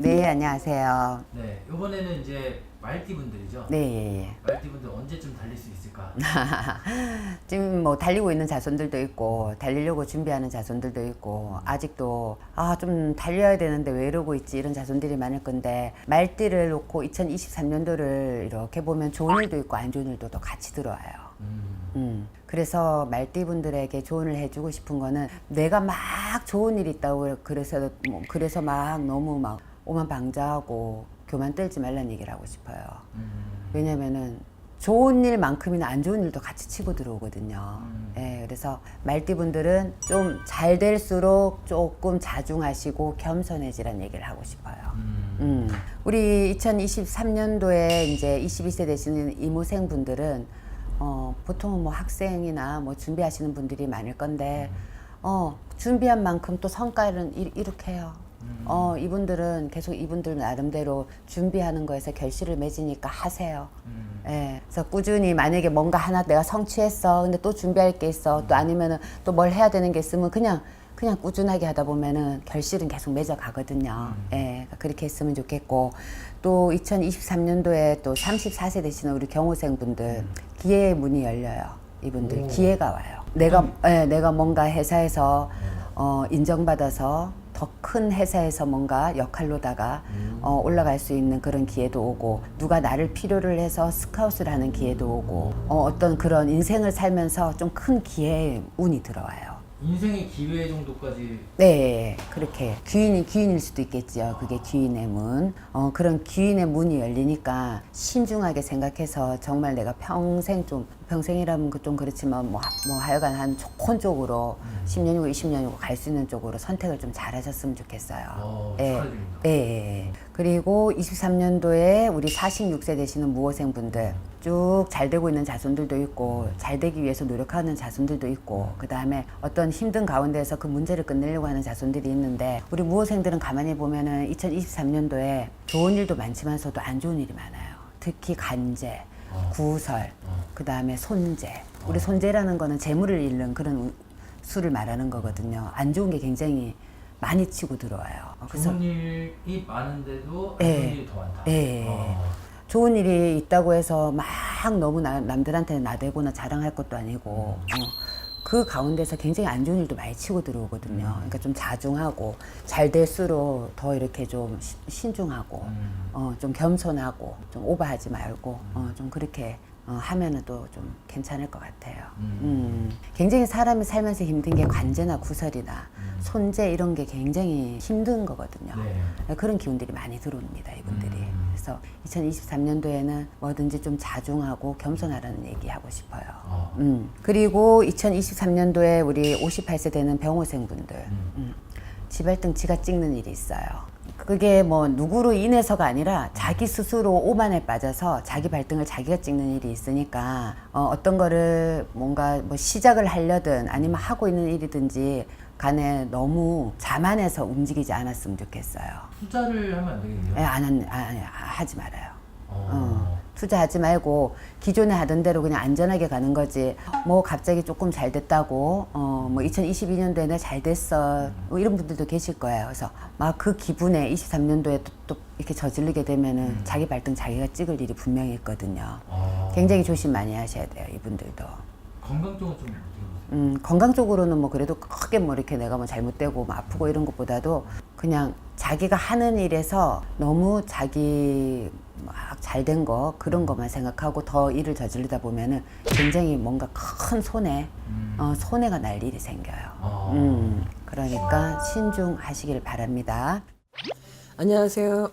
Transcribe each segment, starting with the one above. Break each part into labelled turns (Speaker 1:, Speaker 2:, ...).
Speaker 1: 네, 안녕하세요.
Speaker 2: 네, 이번에는 이제 말띠 분들이죠.
Speaker 1: 네, 예, 예.
Speaker 2: 말띠 분들 언제쯤 달릴 수 있을까?
Speaker 1: 지금 뭐 달리고 있는 자손들도 있고 달리려고 준비하는 자손들도 있고 아직도 아 좀 달려야 되는데 왜 이러고 있지 이런 자손들이 많을 건데 말띠를 놓고 2023년도를 이렇게 보면 좋은 일도 있고 안 좋은 일도 또 같이 들어와요.
Speaker 2: 음,
Speaker 1: 음. 그래서 말띠 분들에게 조언을 해주고 싶은 거는 내가 막 좋은 일이 있다고 그래서 뭐 그래서 막 너무 막 오만 방자하고 교만 떨지 말라는 얘기를 하고 싶어요.
Speaker 2: 음,
Speaker 1: 왜냐면은 좋은 일만큼이나 안 좋은 일도 같이 치고 들어오거든요.
Speaker 2: 음.
Speaker 1: 예, 그래서 말띠분들은 좀 잘 될수록 조금 자중하시고 겸손해지라는 얘기를 하고 싶어요.
Speaker 2: 음,
Speaker 1: 음. 우리 2023년도에 이제 22세 되시는 이모생 분들은 어, 보통은 뭐 학생이나 뭐 준비하시는 분들이 많을 건데 어, 준비한 만큼 또 성과는 이, 이렇게 해요.
Speaker 2: 음.
Speaker 1: 어, 이분들은 계속 이분들 나름대로 준비하는 거에서 결실을 맺으니까 하세요.
Speaker 2: 음,
Speaker 1: 예. 그래서 꾸준히 만약에 뭔가 하나 내가 성취했어. 근데 또 준비할 게 있어. 또 아니면은 또 뭘 해야 되는 게 있으면 그냥 그냥 꾸준하게 하다 보면은 결실은 계속 맺어 가거든요. 예. 그렇게 했으면 좋겠고 또 2023년도에 또 34세 되시는 우리 경호생분들 기회의 문이 열려요. 이분들
Speaker 2: 오.
Speaker 1: 기회가 와요. 내가 예, 내가 뭔가 회사에서 어, 인정받아서 더 큰 회사에서 뭔가 역할로다가 어, 올라갈 수 있는 그런 기회도 오고 누가 나를 필요를 해서 스카웃을 하는 기회도 오고 어, 어떤 그런 인생을 살면서 좀 큰 기회의 운이 들어와요.
Speaker 2: 인생의 기회 정도까지
Speaker 1: 네, 그렇게 귀인이 귀인일 수도 있겠죠. 그게 귀인의 문. 어, 그런 귀인의 문이 열리니까 신중하게 생각해서 정말 내가 평생 좀 평생이라면 그 좀 그렇지만 뭐, 하- 뭐 하여간 한 좋은 쪽으로 10년이고 20년이고 갈 수 있는 쪽으로 선택을 좀 잘하셨으면 좋겠어요.
Speaker 2: 어,
Speaker 1: 예.
Speaker 2: 축하드립니다.
Speaker 1: 예. 그리고 23년도에 우리 46세 되시는 무호생 분들 쭉 잘 되고 있는 자손들도 있고 잘 되기 위해서 노력하는 자손들도 있고 그 다음에 어떤 힘든 가운데에서 그 문제를 끝내려고 하는 자손들이 있는데 우리 무호생들은 가만히 보면은 2023년도에 좋은 일도 많지만서도 안 좋은 일이 많아요. 특히 간제,
Speaker 2: 어.
Speaker 1: 구설,
Speaker 2: 어.
Speaker 1: 그 다음에 손재. 우리 손재라는 거는 재물을 잃는 그런 우- 수를 말하는 거거든요. 안 좋은 게 굉장히 많이 치고 들어와요. 어, 그래서
Speaker 2: 좋은 일이 많은데도 안
Speaker 1: 예.
Speaker 2: 좋은 일이 더 많다.
Speaker 1: 예.
Speaker 2: 어,
Speaker 1: 좋은 일이 있다고 해서 막 너무 나, 남들한테 나대거나 자랑할 것도 아니고 어, 그 가운데서 굉장히 안 좋은 일도 많이 치고 들어오거든요. 그러니까 좀 자중하고 잘 될수록 더 이렇게 좀 시- 신중하고
Speaker 2: 음.
Speaker 1: 어, 좀 겸손하고 좀 오버하지 말고 어, 좀 그렇게 어, 하면은 또 좀 괜찮을 것 같아요.
Speaker 2: 음.
Speaker 1: 음, 굉장히 사람이 살면서 힘든 게 관제나 구설이나
Speaker 2: 음.
Speaker 1: 손재 이런 게 굉장히 힘든 거거든요.
Speaker 2: 네.
Speaker 1: 그런 기운들이 많이 들어옵니다, 이분들이.
Speaker 2: 음.
Speaker 1: 그래서 2023년도에는 뭐든지 좀 자중하고 겸손하라는 얘기 하고 싶어요.
Speaker 2: 어.
Speaker 1: 음. 그리고 2023년도에 우리 58세 되는 병호생분들,
Speaker 2: 음.
Speaker 1: 음. 지발등 지가 찍는 일이 있어요. 그게 뭐 누구로 인해서가 아니라 자기 스스로 오만에 빠져서 자기 발등을 자기가 찍는 일이 있으니까 어, 어떤 거를 뭔가 뭐 시작을 하려든 아니면 하고 있는 일이든지 간에 너무 자만해서 움직이지 않았으면 좋겠어요.
Speaker 2: 투자를 하면 안 되겠네요.
Speaker 1: 예, 안, 한- 아, 하지 말아요.
Speaker 2: 어.
Speaker 1: 어, 투자하지 말고 기존에 하던 대로 그냥 안전하게 가는 거지. 뭐 갑자기 조금 잘 됐다고, 어, 뭐 2022년도에는 잘 됐어. 뭐 이런 분들도 계실 거예요. 그래서 막 그 기분에 23년도에 또, 또 이렇게 저지르게 되면은 자기 발등 자기가 찍을 일이 분명히 있거든요.
Speaker 2: 어.
Speaker 1: 굉장히 조심 많이 하셔야 돼요, 이분들도.
Speaker 2: 건강 쪽은 좀 보세요?
Speaker 1: 음, 건강 적으로는 뭐 그래도 크게 뭐 이렇게 내가 뭐 잘못되고 뭐 아프고 이런 것보다도 그냥 자기가 하는 일에서 너무 자기 막 잘 된 거 그런 것만 생각하고 더 일을 저지르다 보면은 굉장히 뭔가 큰 손해,
Speaker 2: 음.
Speaker 1: 어, 손해가 날 일이 생겨요.
Speaker 2: 어.
Speaker 1: 음, 그러니까 신중하시길 바랍니다.
Speaker 3: 안녕하세요.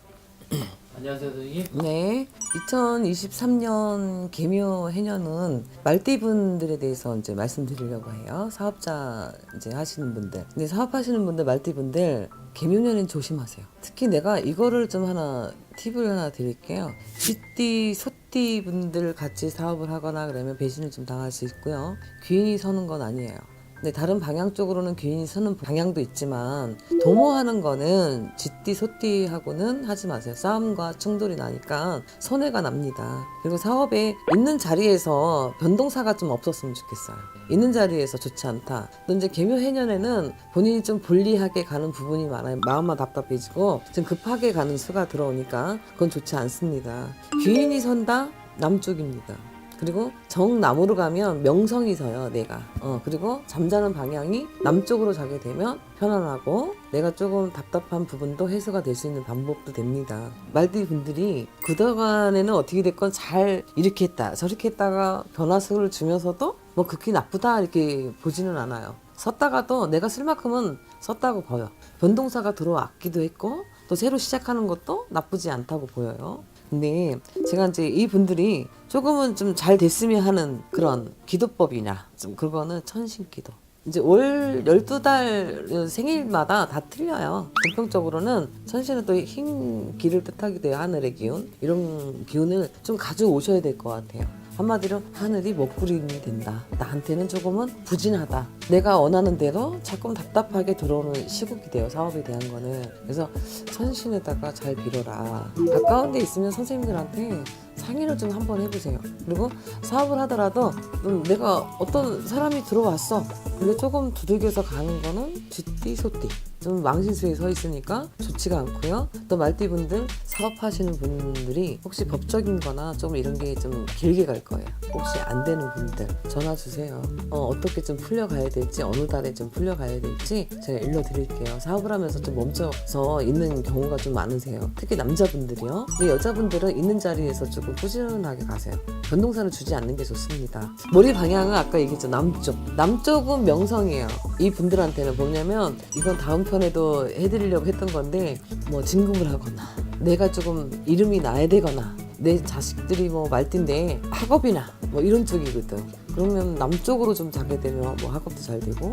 Speaker 2: 안녕하세요, 선생님.
Speaker 3: 네. 2023년 개묘 해년은 말띠분들에 대해서 이제 말씀드리려고 해요. 사업자 이제 하시는 분들. 근데 사업하시는 분들, 말띠분들 개묘년엔 조심하세요. 특히 내가 이거를 좀 하나 팁을 하나 드릴게요. 쥐띠, 소띠 분들 같이 사업을 하거나 그러면 배신을 좀 당할 수 있고요. 귀인이 서는 건 아니에요. 근데 다른 방향 쪽으로는 귀인이 서는 방향도 있지만 도모하는 거는 쥐띠 소띠하고는 하지 마세요. 싸움과 충돌이 나니까 손해가 납니다. 그리고 사업에 있는 자리에서 변동사가 좀 없었으면 좋겠어요. 있는 자리에서 좋지 않다. 또 이제 개묘 해년에는 본인이 좀 불리하게 가는 부분이 많아요. 마음만 답답해지고 좀 급하게 가는 수가 들어오니까 그건 좋지 않습니다. 귀인이 선다 남쪽입니다. 그리고 정남으로 가면 명성이 서요 내가. 어 그리고 잠자는 방향이 남쪽으로 자게 되면 편안하고 내가 조금 답답한 부분도 해소가 될 수 있는 방법도 됩니다. 말띠 분들이 그동안에는 어떻게 됐건 잘 이렇게 했다 저렇게 했다가 변화수를 주면서도 뭐 극히 나쁘다 이렇게 보지는 않아요. 섰다가도 내가 쓸 만큼은 썼다고 보여. 변동사가 들어왔기도 했고 또 새로 시작하는 것도 나쁘지 않다고 보여요 근데 제가 이제 이 분들이 조금은 좀 잘 됐으면 하는 그런 기도법이나 좀 그거는 천신기도. 이제 월 12달 생일마다 다 틀려요. 공평적으로는 천신은 또흰 길을 뜻하기도 해요. 하늘의 기운. 이런 기운을 좀 가져오셔야 될 것 같아요. 한마디로 하늘이 먹구름이 된다. 나한테는 조금은 부진하다. 내가 원하는 대로 조금 답답하게 들어오는 시국이 돼요. 사업에 대한 거는. 그래서 천신에다가 잘 빌어라. 가까운 데 있으면 선생님들한테 상의를 좀 한번 해보세요. 그리고 사업을 하더라도 음, 내가 어떤 사람이 들어왔어. 근데 조금 두들겨서 가는 거는 쥐띠 소띠. 좀 망신수에 서 있으니까 좋지가 않고요. 또 말띠분들 사업하시는 분들이 혹시 법적인 거나 좀 이런 게 좀 길게 갈 거예요. 혹시 안 되는 분들 전화 주세요. 어, 어떻게 좀 풀려가야 될지 어느 달에 좀 풀려가야 될지 제가 일러드릴게요. 사업을 하면서 좀 멈춰서 있는 경우가 좀 많으세요. 특히 남자분들이요. 근데 여자분들은 있는 자리에서 조금 꾸준하게 가세요. 변동사를 주지 않는 게 좋습니다. 머리 방향은 아까 얘기했죠. 남쪽. 남쪽은 명성이에요. 이 분들한테는 뭐냐면 이건 다음 편에도 해드리려고 했던 건데 뭐 진급을 하거나 내가 조금 이름이 나야 되거나 내 자식들이 뭐 말띠인데 학업이나 뭐 이런 쪽이거든. 그러면 남쪽으로 좀 자게 되면 뭐 학업도 잘 되고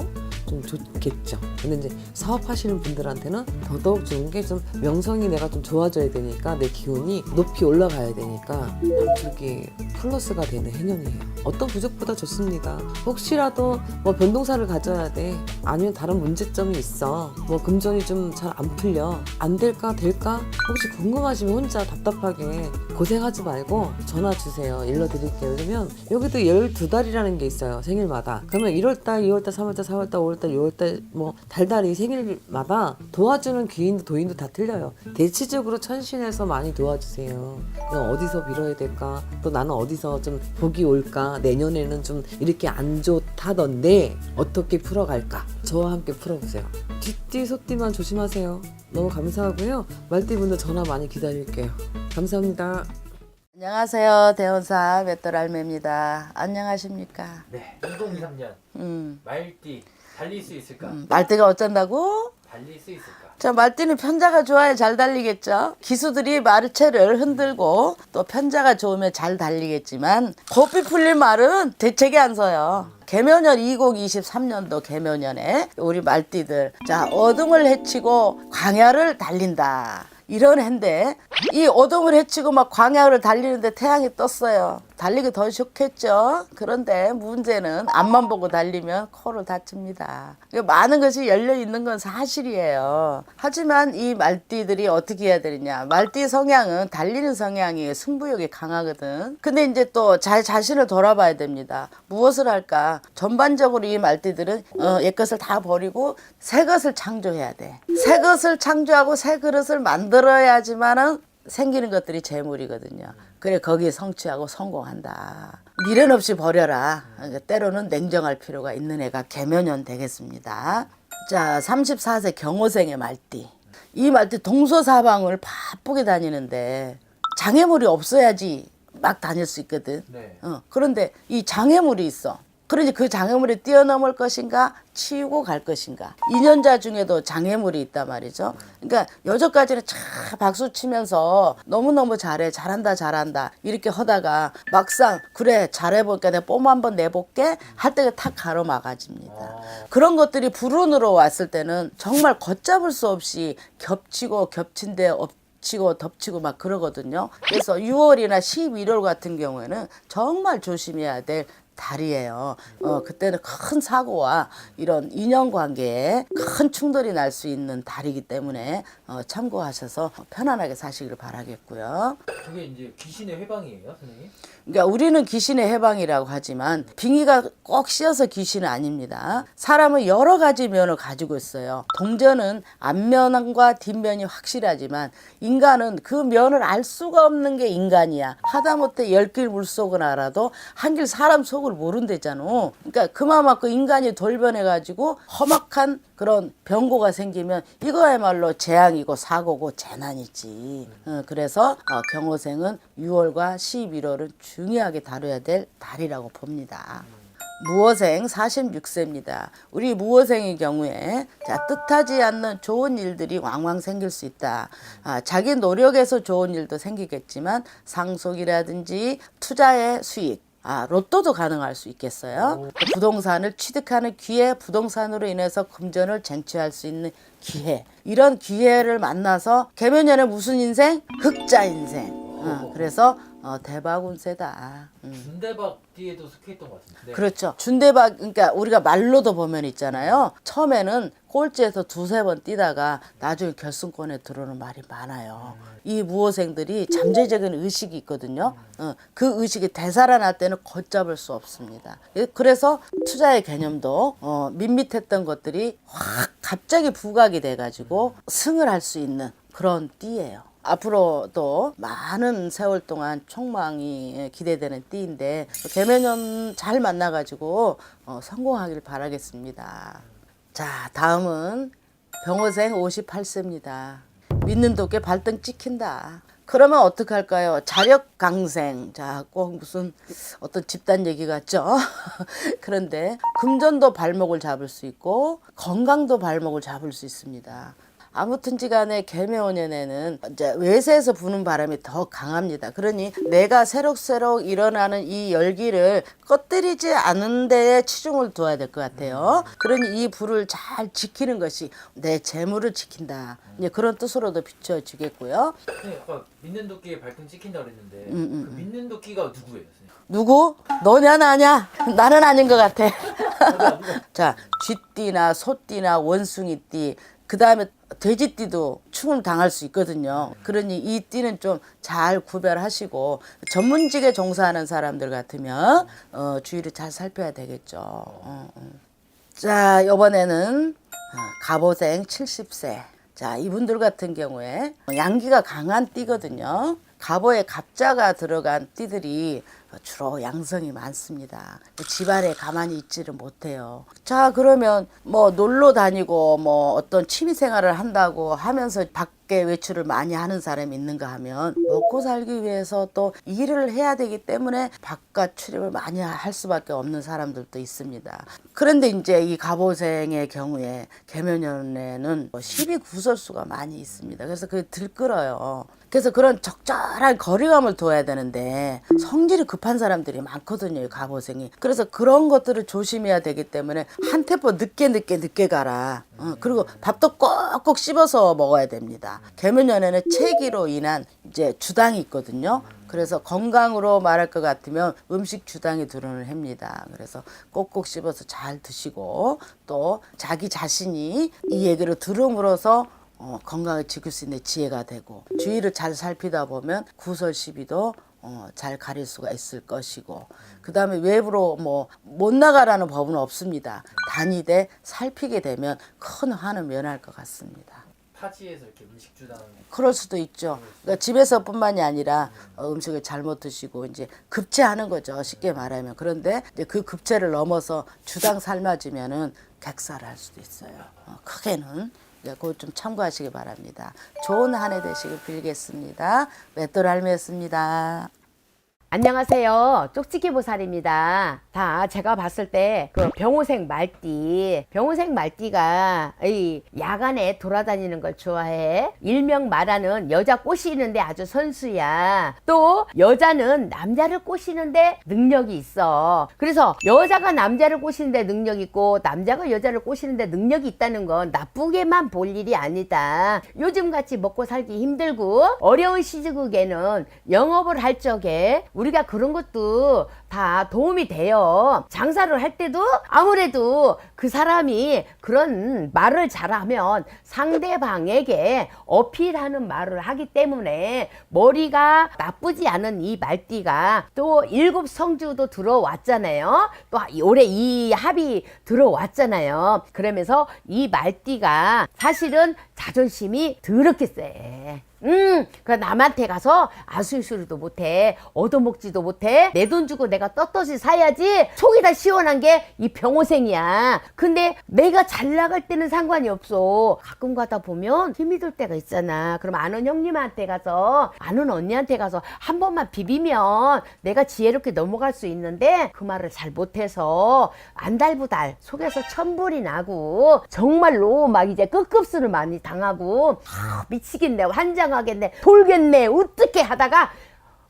Speaker 3: 좀 좋겠죠. 근데 이제 사업하시는 분들한테는 더더욱 좋은 게 좀 명성이 내가 좀 좋아져야 되니까 내 기운이 높이 올라가야 되니까 남쪽이 플러스가 되는 해년이에요. 어떤 부족보다 좋습니다. 혹시라도 뭐 변동사를 가져야 돼. 아니면 다른 문제점이 있어. 뭐 금전이 좀 잘 안 풀려. 안 될까 될까? 혹시 궁금하시면 혼자 답답하게 고생하지 말고 전화 주세요. 일러 드릴게요. 그러면 여기도 12달이라는 게 있어요. 생일마다. 그러면 1월달, 2월달, 3월달, 4월달, 5월달, 6월달 뭐 달달이 생일마다 도와주는 귀인도 도인도 다 틀려요. 대체적으로 천신에서 많이 도와주세요. 어디서 빌어야 될까? 또 나는 어디서 좀 복이 올까? 내년에는 좀 이렇게 안 좋다던데 어떻게 풀어갈까? 저와 함께 풀어보세요. 뒷뒤 소띠만 조심하세요. 너무 감사하고요. 말띠분들 전화 많이 기다릴게요. 감사합니다.
Speaker 4: 안녕하세요. 대원사 맷돌 알매입니다. 안녕하십니까?
Speaker 2: 네. 2023년
Speaker 4: 음,
Speaker 2: 말띠 달릴 수 있을까?
Speaker 4: 음, 말띠가 어쩐다고?
Speaker 2: 달릴 수 있을까?
Speaker 4: 자, 말띠는 편자가 좋아야 잘 달리겠죠. 기수들이 마르체를 흔들고 또 편자가 좋으면 잘 달리겠지만 고삐 풀린 말은 대책이 안 서요. 개묘년 2023년도 개묘년에 우리 말띠들 자 어둠을 해치고 광야를 달린다. 이런 해인데 이 어둠을 해치고 막 광야를 달리는데 태양이 떴어요. 달리기 더 좋겠죠. 그런데 문제는 앞만 보고 달리면 코를 다칩니다. 많은 것이 열려 있는 건 사실이에요. 하지만 이 말띠들이 어떻게 해야 되느냐? 말띠 성향은 달리는 성향이 승부욕이 강하거든. 근데 이제 또잘 자신을 돌아봐야 됩니다. 무엇을 할까? 전반적으로 이 말띠들은 어, 옛 것을 다 버리고 새 것을 창조해야 돼. 새 것을 창조하고 새 그릇을 만들어야지만은 생기는 것들이 재물이거든요. 그래 거기에 성취하고 성공한다. 미련 없이 버려라. 그러니까 때로는 냉정할 필요가 있는 애가 개면연 되겠습니다. 자, 34세 경호생의 말띠. 이 말띠 동서사방을 바쁘게 다니는데 장애물이 없어야지 막 다닐 수 있거든.
Speaker 2: 네.
Speaker 4: 어, 그런데 이 장애물이 있어. 그러니 그 장애물이 뛰어넘을 것인가 치우고 갈 것인가 인연자 중에도 장애물이 있단 말이죠 그러니까 여전까지는 차 박수 치면서 너무너무 잘해 잘한다 잘한다 이렇게 하다가 막상 그래 잘해볼게 내가 뽐 한번 내볼게 할 때가 탁 가로막아집니다 그런 것들이 불운으로 왔을 때는 정말 걷잡을 수 없이 겹치고 겹친 데 없. 치고 덮치고 막 그러거든요. 그래서 6월이나 11월 같은 경우에는 정말 조심해야 될 달이에요. 어, 그때는 큰 사고와 이런 인연 관계에 큰 충돌이 날 수 있는 달이기 때문에 어, 참고하셔서 편안하게 사시길 바라겠고요.
Speaker 2: 그게 이제 귀신의 회방이에요, 선생님?
Speaker 4: 그러니까 우리는 귀신의 해방이라고 하지만 빙의가 꼭 씌어서 귀신은 아닙니다. 사람은 여러 가지 면을 가지고 있어요. 동전은 앞면과 뒷면이 확실하지만 인간은 그 면을 알 수가 없는 게 인간이야. 하다못해 열 길 물속을 알아도 한 길 사람 속을 모른대잖아. 그러니까 그만큼 인간이 돌변해가지고 험악한 그런 병고가 생기면 이거야말로 재앙이고 사고고 재난이지. 어, 그래서 어, 경호생은 6월과 11월은 중요하게 다뤄야 될 달이라고 봅니다. 무어생 46세입니다. 우리 무어생의 경우에 자, 뜻하지 않는 좋은 일들이 왕왕 생길 수 있다. 아, 자기 노력에서 좋은 일도 생기겠지만 상속이라든지 투자의 수익, 아, 로또도 가능할 수 있겠어요. 또 부동산을 취득하는 기회, 부동산으로 인해서 금전을 쟁취할 수 있는 기회. 이런 기회를 만나서 개면연의 무슨 인생? 흑자 인생. 어, 그래서 어, 대박 운세다. 음.
Speaker 2: 준대박 뒤에도 속해 있던 것 같은데. 네.
Speaker 4: 그렇죠. 준대박, 그러니까 우리가 말로도 보면 있잖아요. 처음에는 꼴찌에서 두세 번 뛰다가 나중에 결승권에 들어오는 말이 많아요. 이 무호생들이 잠재적인 의식이 있거든요. 어, 그 의식이 되살아날 때는 걷잡을 수 없습니다. 예, 그래서 투자의 개념도 어, 밋밋했던 것들이 확 갑자기 부각이 돼가지고 승을 할 수 있는 그런 띠예요. 앞으로도 많은 세월 동안 총망이 기대되는 띠인데 개면연 잘 만나가지고 어, 성공하길 바라겠습니다. 자 다음은 병호생 58세입니다. 믿는 도께 발등 찍힌다. 그러면 어떡할까요? 자력 강생. 자, 꼭 무슨 어떤 집단 얘기 같죠? 그런데 금전도 발목을 잡을 수 있고 건강도 발목을 잡을 수 있습니다. 아무튼지 간에 개묘년에는 이제 외세에서 부는 바람이 더 강합니다. 그러니 내가 새록새록 일어나는 이 열기를 꺼뜨리지 않은 데에 치중을 둬야 될 것 같아요. 그러니 이 불을 잘 지키는 것이 내 재물을 지킨다. 이제 그런 뜻으로도 비춰지겠고요.
Speaker 2: 선생님 아까 믿는 도끼에 발등 찍힌다 그랬는데
Speaker 4: 음,
Speaker 2: 그 믿는 도끼가 누구예요, 선생님?
Speaker 4: 누구? 너냐 나냐? 나는 아닌 것 같아. 자, 쥐띠나 소띠나 원숭이띠, 그 다음에 돼지띠도 충을 당할 수 있거든요. 그러니 이 띠는 좀 잘 구별하시고 전문직에 종사하는 사람들 같으면 어, 주의를 잘 살펴야 되겠죠. 어, 어. 자, 이번에는 어, 갑오생 70세. 자, 이분들 같은 경우에 양기가 강한 띠거든요. 갑오에 갑자가 들어간 띠들이 주로 양성이 많습니다. 집안에 가만히 있지를 못해요. 자, 그러면 뭐 놀러 다니고 뭐 어떤 취미 생활을 한다고 하면서 밖에 외출을 많이 하는 사람이 있는가 하면 먹고 살기 위해서 또 일을 해야 되기 때문에 바깥 출입을 많이 할 수밖에 없는 사람들도 있습니다. 그런데 이제 이 갑오생의 경우에 개면연에는 12구설수가 많이 있습니다. 그래서 그게 들끓어요. 그래서 그런 적절한 거리감을 둬야 되는데 성질이 급한 사람들이 많거든요, 이 갑오생이. 그래서 그런 것들을 조심해야 되기 때문에 한 템포 늦게 늦게 늦게 가라. 어, 그리고 밥도 꼭꼭 씹어서 먹어야 됩니다. 개면연에는 체기로 인한 이제 주당이 있거든요. 그래서 건강으로 말할 것 같으면 음식 주당이 들어오는 해입니다. 그래서 꼭꼭 씹어서 잘 드시고 또 자기 자신이 이 얘기를 들음으로써 어, 건강을 지킬 수 있는 지혜가 되고 주위를 잘 살피다 보면 구설 시비도 어, 잘 가릴 수가 있을 것이고 그 다음에 외부로 뭐 못 나가라는 법은 없습니다. 다니되 살피게 되면 큰 화는 면할 것 같습니다.
Speaker 2: 타지에서 이렇게 음식 주당
Speaker 4: 그럴 수도 있죠. 그러니까 집에서뿐만이 아니라 어, 음식을 잘못 드시고 이제 급제하는 거죠. 쉽게 말하면 그런데 이제 그 급제를 넘어서 주당 삶아지면은 객살할 수도 있어요. 어, 크게는 네, 그거 좀 참고하시기 바랍니다. 좋은 한 해 되시길 빌겠습니다. 맷돌 할매였습니다.
Speaker 5: 안녕하세요. 쪽지기 보살입니다. 자, 제가 봤을 때 그 병호생 말띠, 병호생 말띠가 이 야간에 돌아다니는 걸 좋아해. 일명 말하는 여자 꼬시는데 아주 선수야. 또 여자는 남자를 꼬시는데 능력이 있어. 그래서 여자가 남자를 꼬시는데 능력 있고 남자가 여자를 꼬시는데 능력이 있다는 건 나쁘게만 볼 일이 아니다. 요즘 같이 먹고 살기 힘들고 어려운 시국에는 영업을 할 적에 우리가 그런 것도 다다 도움이 돼요. 장사를 할 때도 아무래도 그 사람이 그런 말을 잘하면 상대방에게 어필하는 말을 하기 때문에 머리가 나쁘지 않은 이 말띠가 또 일곱 성주도 들어왔잖아요. 또 올해 이 합이 들어왔잖아요. 그러면서 이 말띠가 사실은 자존심이 더럽게 세. 음, 그 남한테 가서 아수수리도 못해, 얻어먹지도 못해, 내 돈 주고 내가 떳떳이 사야지, 속이 다 시원한 게 이 병호생이야. 근데 내가 잘 나갈 때는 상관이 없어. 가끔 가다 보면 힘이 들 때가 있잖아. 그럼 아는 형님한테 가서, 아는 언니한테 가서 한 번만 비비면 내가 지혜롭게 넘어갈 수 있는데 그 말을 잘 못해서 안달부달 속에서 천불이 나고 정말로 막 이제 끝급수를 많이 당하고 아, 미치겠네 환장 하겠네 돌겠네 어떻게 하다가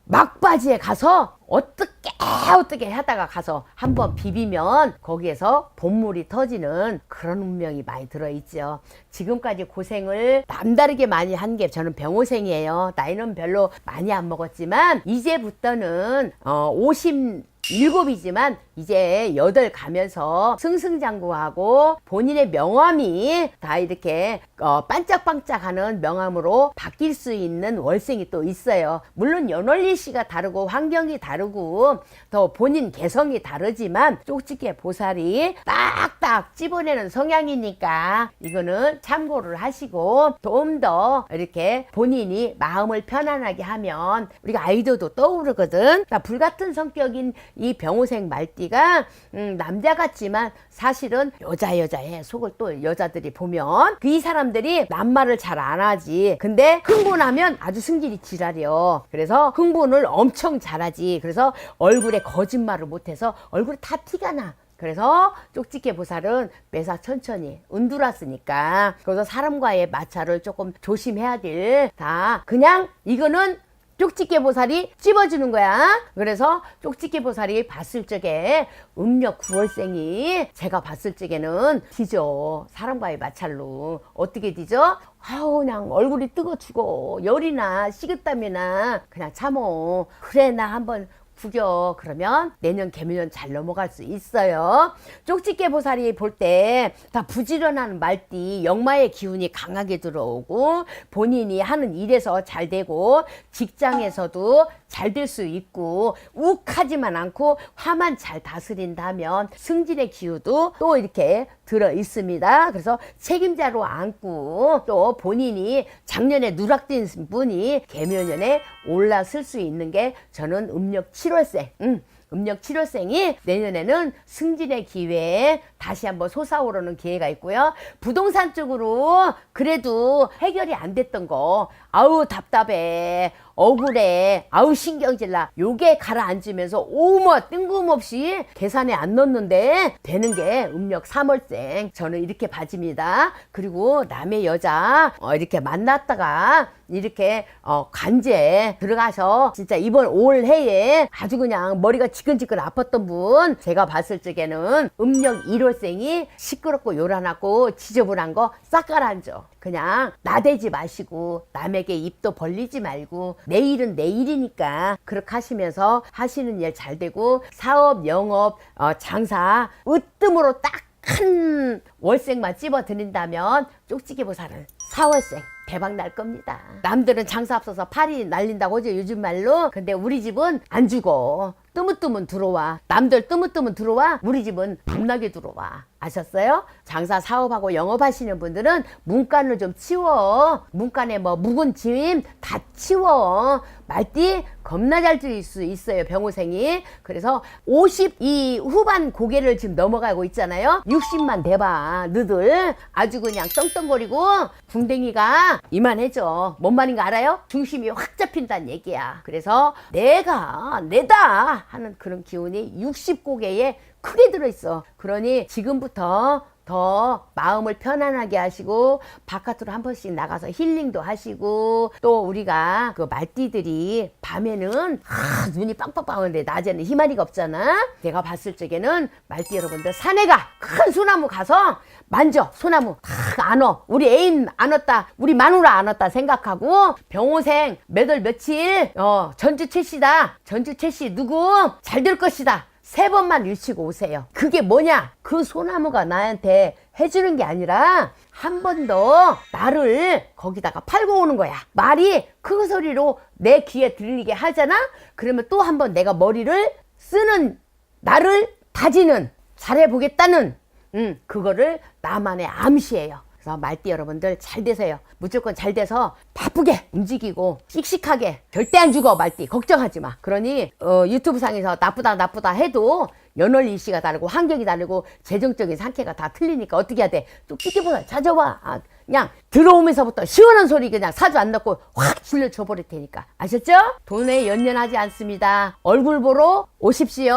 Speaker 5: 막바지에 가서 어떻게 어떻게 하다가 가서 한번 비비면 거기에서 본물이 터지는 그런 운명이 많이 들어있죠. 지금까지 고생을 남다르게 많이 한 게 저는 병호생이에요. 나이는 별로 많이 안 먹었지만 이제부터는 어, 50 일곱이지만 이제 여덟 가면서 승승장구하고 본인의 명함이 다 이렇게 어, 반짝반짝하는 명함으로 바뀔 수 있는 월생이 또 있어요. 물론 연월리 씨가 다르고 환경이 다르고 더 본인 개성이 다르지만 쪽집게 보살이 딱딱 집어내는 성향이니까 이거는 참고를 하시고 좀 더 이렇게 본인이 마음을 편안하게 하면 우리가 아이디어도 떠오르거든. 그러니까 불같은 성격인 이 병호생 말띠 가 음, 남자 같지만 사실은 여자 여자의 속을 또 여자들이 보면 그 이 사람들이 남말을 잘 안 하지. 근데 흥분하면 아주 승질이 지랄이요. 그래서 흥분을 엄청 잘하지. 그래서 얼굴에 거짓말을 못해서 얼굴에 다 티가 나. 그래서 쪽집게 보살은 매사 천천히 은두라스니까 그래서 사람과의 마찰을 조금 조심해야 될 다 그냥 이거는 쪽집게 보살이 찝어주는 거야. 그래서 쪽집게 보살이 봤을 적에 음력 9월생이 제가 봤을 적에는 뒤져. 사람과의 마찰로. 어떻게 뒤져? 아우, 그냥 얼굴이 뜨거 죽어. 열이나 식은땀이나 그냥 참어. 그래, 나 한번 구겨 그러면 내년 개묘년 잘 넘어갈 수 있어요. 쪽집게 보살이 볼 때 다 부지런한 말띠 역마의 기운이 강하게 들어오고 본인이 하는 일에서 잘 되고 직장에서도 잘 될 수 있고 욱하지만 않고 화만 잘 다스린다면 승진의 기후도 또 이렇게 들어 있습니다. 그래서 책임자로 안고 또 본인이 작년에 누락된 분이 개묘년에 올라설 수 있는 게 저는 음력 7월생. 음. 음력 7월생이 내년에는 승진의 기회에 다시 한번 솟아오르는 기회가 있고요. 부동산 쪽으로 그래도 해결이 안 됐던 거, 아우 답답해, 억울해, 아우 신경질나. 요게 가라앉으면서 오머 뜬금없이 계산에 안 넣는데 되는 게 음력 3월생. 저는 이렇게 봐집니다. 그리고 남의 여자 어, 이렇게 만났다가 이렇게 어, 관제 들어가서 진짜 이번 올 해에 아주 그냥 머리가 지끈지끈 아팠던 분 제가 봤을 적에는 음력 1월생이 시끄럽고 요란하고 지저분한 거 싹 가라앉아. 그냥 나대지 마시고 남에게 입도 벌리지 말고 내 일은 내 일이니까 그렇게 하시면서 하시는 일 잘 되고 사업 영업 어, 장사 으뜸으로 딱큰 월생만 찝어 드린다면 쪽지기 보살은 4월생 대박 날 겁니다. 남들은 장사 없어서 팔이 날린다고 하죠 요즘 말로. 근데 우리 집은 안 죽어. 뜨문뜨문 들어와. 남들 뜨문뜨문 들어와. 우리 집은 겁나게 들어와. 아셨어요? 장사 사업하고 영업하시는 분들은 문간을 좀 치워. 문간에 뭐 묵은 짐 다 치워. 말띠 겁나 잘줄수 있어요 병호생이. 그래서 52 후반 고개를 지금 넘어가고 있잖아요. 60만 대봐. 너들 아주 그냥 떵떵거리고 궁뎅이가 이만해져. 뭔 말인가 알아요? 중심이 확 잡힌다는 얘기야. 그래서 내가 내다 하는 그런 기운이 60 고개에 크게 들어있어. 그러니 지금부터 더 마음을 편안하게 하시고 바깥으로 한 번씩 나가서 힐링도 하시고 또 우리가 그 말띠들이 밤에는 아, 눈이 빵빵빵한데 낮에는 희마리가 없잖아. 내가 봤을 적에는 말띠 여러분들 산에 가큰 소나무 가서 만져. 소나무 탁 안어. 우리 애인 안었다. 우리 마누라 안었다 생각하고 병호생 몇월 며칠 어 전주 최씨다. 전주 최씨 누구? 잘 될 것이다 세 번만 일치고 오세요. 그게 뭐냐? 그 소나무가 나한테 해주는 게 아니라 한 번더 나를 거기다가 팔고 오는 거야. 말이 큰 소리로 내 귀에 들리게 하잖아? 그러면 또 한 번 내가 머리를 쓰는 나를 다지는 잘해보겠다는 음, 그거를 나만의 암시예요. 그래서 말띠 여러분들 잘 되세요. 무조건 잘 돼서 바쁘게 움직이고 씩씩하게 절대 안 죽어 말띠 걱정하지 마. 그러니 어, 유튜브 상에서 나쁘다 나쁘다 해도 연월 일시가 다르고 환경이 다르고 재정적인 상태가 다 틀리니까 어떻게 해야 돼? 뚝뚝이보다 찾아와. 아, 그냥 들어오면서부터 시원한 소리 그냥 사주 안 넣고 확 질러줘 버릴 테니까 아셨죠? 돈에 연연하지 않습니다. 얼굴 보러 오십시오.